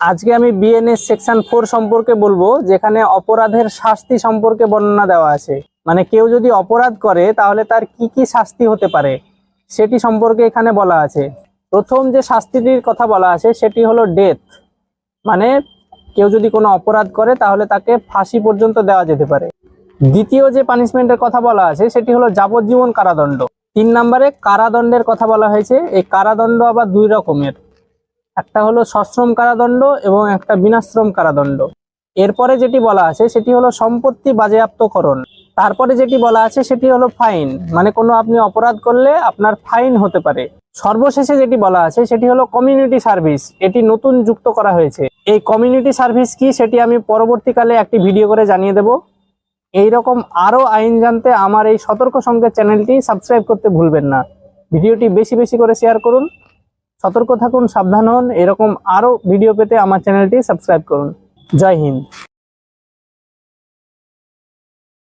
আজকে আমি BNS section four সম্পর্কে বলব, যেখানে অপরাধের শাস্তি সম্পর্কে বর্ণনা দেওয়া আছে। মানে কেউ যদি অপরাধ করে, তাহলে তার কি কি শাস্তি হতে পারে, সেটি সম্পর্কে এখানে বলা আছে। প্রথম যে শাস্তিটির কথা বলা আছে, সেটি হলো ডেথ মানে কেউ যদি কোনো অপরাধ করে, তাহলে তাকে ফাঁসি পর্যন্ত দেওয়া যেতে পারে। দ্বিতীয় যে পানিশমেন্টের কথা বলা আছে, সেটি হলো যাবজ্জীবন কারাদণ্ড। তিন নম্বরে কারাদণ্ডের কথা বলা হয়েছে। এই কারাদণ্ড আবার দুই রকমের। একটা হলো সশ্রম কারাদণ্ড এবং একটা বিনাশ্রম কারাদণ্ড। এরপরে যেটি বলা আছে সেটি হলো সম্পত্তি বাজেয়াপ্তকরণ। তারপরে যেটি বলা আছে সেটি হলো ফাইন মানে কোনো আপনি অপরাধ করলে আপনার ফাইন হতে পারে। সর্বশেষে যেটি বলা আছে সেটি হলো কমিউনিটি সার্ভিস, এটি নতুন যুক্ত করা হয়েছে। এই কমিউনিটি সার্ভিস কি সেটি আমি পরবর্তীকালে একটি ভিডিও করে জানিয়ে দেব। এই রকম আরও আইন জানতে আমার এই সতর্ক সংকেত চ্যানেলটি সাবস্ক্রাইব করতে ভুলবেন না। ভিডিওটি বেশি বেশি করে শেয়ার করুন। সতর্ক থাকুন সাবধান হন। এরকম আরও ভিডিও পেতে আমার চ্যানেলটি সাবস্ক্রাইব করুন। জয় হিন্দ।